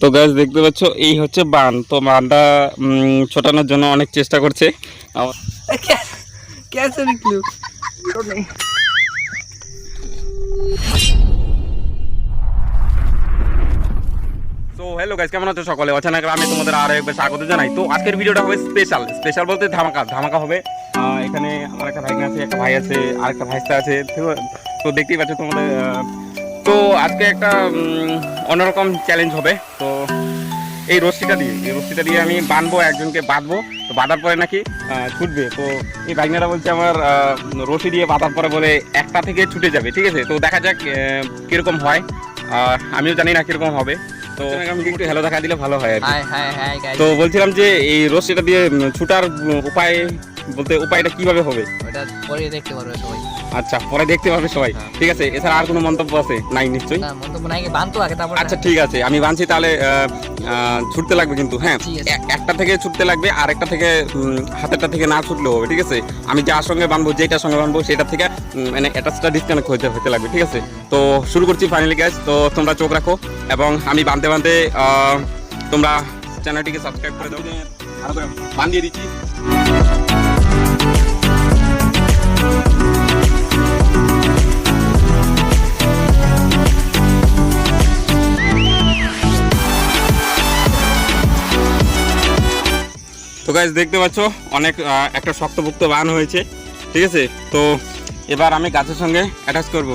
তো গাছ দেখতে পাচ্ছ এই হচ্ছে বান। তো বানটা ছোটানোর জন্য অনেক চেষ্টা করছে। তো হ্যালো গাইজ কেমন আছো সকলে? অচানা আমি তোমাদের আরও একবার স্বাগত জানাই। তো আজকের ভিডিওটা হবে স্পেশাল স্পেশাল বলতে ধামাকা। ধামাকা হবে। এখানে আমার একটা ভাই আছে একটা ভাই আছে আর একটা ভাইস্তা আছে। তো দেখতেই পাচ্ছ তোমাদের তো আজকে একটা অন্যরকম চ্যালেঞ্জ হবে। তো এই রশ্মিটা দিয়ে এই রশ্মিটা দিয়ে আমি বাঁধবো একজনকে বাঁধবো। তো বাঁধার পরে নাকি ছুটবে। তো এই ভাইনারা বলছে আমার রশি দিয়ে বাঁধার পরে বলে একটা থেকে ছুটে যাবে ঠিক আছে? তো দেখা যাক কীরকম হয়। আর আমিও জানি না কীরকম হবে। তো আমি একটু হ্যালো দেখা দিলে ভালো হয় আর তো বলছিলাম যে এই রশ্মিটা দিয়ে ছুটার উপায় বলতে উপায়টা কীভাবে হবে? ওটা পরে দেখতে পারবে সবাই। আচ্ছা পরে দেখতে পাবে সবাই। হ্যাঁ। ঠিক আছে এছাড়া আর কোনো মন্তব্য আছে? নাই নিশ্চয়ই? না মন্তব্য নাই বানতো আগে তারপর আচ্ছা ঠিক আছে আমি বানছি তাহলে ছুটতে লাগবে কিন্তু হ্যাঁ। একটা থেকে ছুটতে লাগবে আর একটা থেকে হাতেরটা থেকে না ছুটলেও হবে ঠিক আছে? আমি যার সঙ্গে বানবো যেটার সঙ্গে বানবো সেটা থেকে মানে অ্যাটাচটা ডিসকানেক্ট হতে হতে লাগবে ঠিক আছে? তো শুরু করছি ফাইনালি গ্যাস তো তোমরা চোখ রাখো এবং আমি বানতে বানতে তোমরা চ্যানেলটিকে সাবস্ক্রাইব করে দাও। ভালো বান দিয়ে দিচ্ছি। গাইজ দেখতে পাচ্ছ অনেক একটা শক্তপোক্ত বান হয়েছে ঠিক আছে? তো এবার আমি গাছের সঙ্গে অ্যাটাচ করব।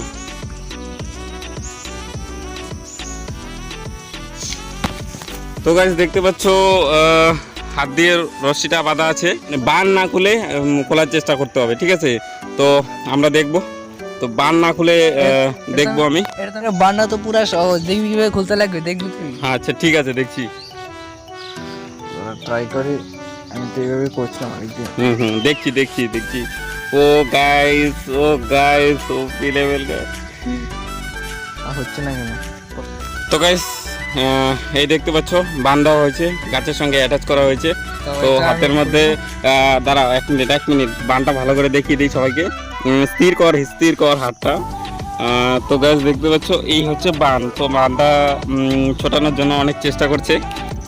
তো গাইজ দেখতে পাচ্ছ আহ, হাত দিয়ে রশ্মিটা বাঁধা আছে। মানে বান না খুলে খোলার চেষ্টা করতে হবে ঠিক আছে? তো আমরা দেখব। তো বান না খুলে আহ, দেখব আমি। এটা তো বান্না তো পুরা সহজ। দেখবি কীভাবে খুলতে লাগবে দেখবি আচ্ছা ঠিক আছে দেখছি। ট্রাই করি। আমি তো এইভাবে করছিলাম আরেকদিন হুম হুম দেখছি দেখছি দেখছি। ও গাইস ও গাইস ও পি লেভেল আর হচ্ছে না কেন? তো গাইস এই দেখতে পাচ্ছ বান্ধা হয়েছে গাছের সঙ্গে অ্যাটাচ করা হয়েছে। তো হাতের মধ্যে দাঁড়াও এক মিনিট এক মিনিট বানটা ভালো করে দেখিয়ে দিই সবাইকে। স্থির কর স্থির কর হাতটা। তো গাছ দেখতে পাচ্ছ এই হচ্ছে বান। তো বানটা ছোটানোর জন্য অনেক চেষ্টা করছে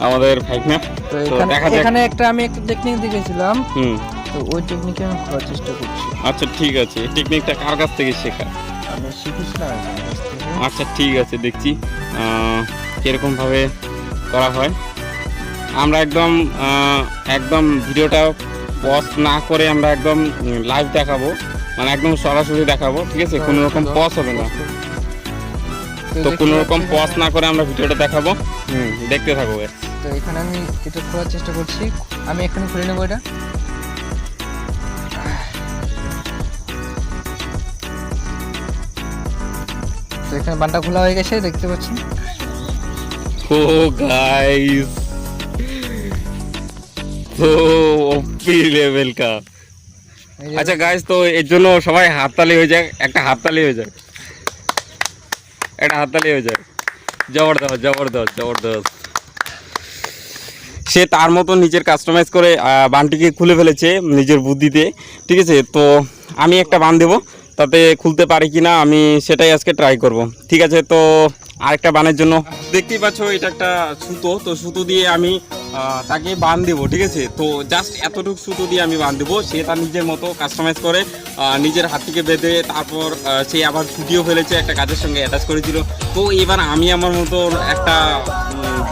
আমাদের ভাইকনা এখানে দেখা যাক। এখানে একটা আমি একটা টেকনিক দেখেছিলাম। হুম। তো ওই টেকনিকে আমি করার চেষ্টা করছি। আচ্ছা ঠিক আছে। টেকনিকটা কার কাছ থেকে শেখা? আমি শিখেছিলাম। আচ্ছা ঠিক আছে দেখছি কিরকমভাবে করা হয়। আমরা একদম একদম ভিডিওটা পজ না করে আমরা একদম লাইভ দেখাবো। মানে একদম সরাসরি দেখাবো ঠিক আছে? কোনো রকম পজ হবে না। তো কোনো রকম পজ না করে আমরা ভিডিওটা দেখাবো। হুম দেখতে থাকব তো এখানে আমি এটা খোলার চেষ্টা করছি। আমি এখানে খুলে নেব এটা। তো এখানে বানটা খোলা হয়ে গেছে দেখতে পাচ্ছি ও গাইস তো ওপি লেভেল কা। আচ্ছা গাইস তো এর জন্য সবাই হাততালি হয়ে যাক। একটা হাততালি হয়ে যাক। একটা হাততালি হয়ে যাক। জবরদস্ত জবরদস্ত জবরদস্ত। সে তার মতো নিজের কাস্টমাইজ করে বানটিকে খুলে ফেলেছে নিজের বুদ্ধিতে। ঠিক আছে? তো আমি একটা বান দেবো। তাতে খুলতে পারি কি না, আমি সেটাই আজকে ট্রাই করব। ঠিক আছে? তো আরেকটা বানের জন্য। দেখতেই পাচ্ছ, এটা একটা সুতো। তো সুতো দিয়ে আমি তাকে বান দেবো, ঠিক আছে? তো জাস্ট এতটুকু সুতো দিয়ে আমি বান দেবো। সে তার নিজের মতো কাস্টমাইজ করে নিজের হাত থেকে বেঁধে তারপর সে আবার ছুটিও ফেলেছে, একটা কাজের সঙ্গে অ্যাটাচ করেছিল তো এবার আমি আমার মতো একটা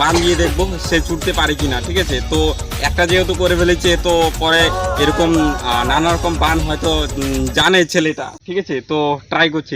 বান দিয়ে দেখব সে ছুটতে পারে কিনা, ঠিক আছে? তো একটা যেহেতু করে ফেলেছে, তো পরে এরকম নানা রকম বান হয়তো জানে ছেলেটা, ঠিক আছে? তো ট্রাই করছি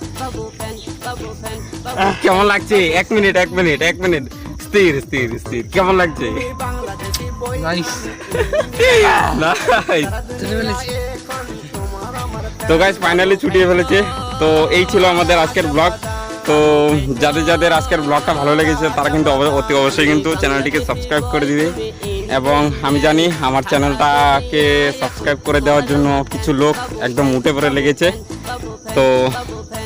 বাবু ফ্যান বাবু ফ্যান কেমন লাগছে? এক মিনিট এক মিনিট এক মিনিট। স্থির স্থির স্থির। কেমন লাগছে? তো গাইজ ফাইনালি ছুটিয়ে ফেলেছে। তো এই ছিল আমাদের আজকের ব্লগ তো যাদের যাদের আজকের ব্লগটা ভালো লেগেছে তারা কিন্তু অতি অবশ্যই কিন্তু চ্যানেলটিকে সাবস্ক্রাইব করে দিবে। এবং আমি জানি আমার চ্যানেলটাকে সাবস্ক্রাইব করে দেওয়ার জন্য কিছু লোক একদম উঠে পড়ে লেগেছে। তো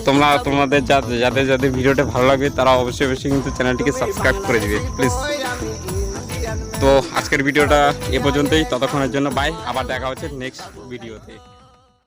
তোমরা তোমাদের যাদের যাদের ভিডিওটা ভালো লাগবে, তারা অবশ্যই অবশ্যই কিন্তু চ্যানেলটিকে সাবস্ক্রাইব করে দিবে প্লিজ তো আজকের ভিডিওটা এ পর্যন্তই, ততক্ষণের জন্য বাই আবার দেখা হচ্ছে নেক্সট ভিডিওতে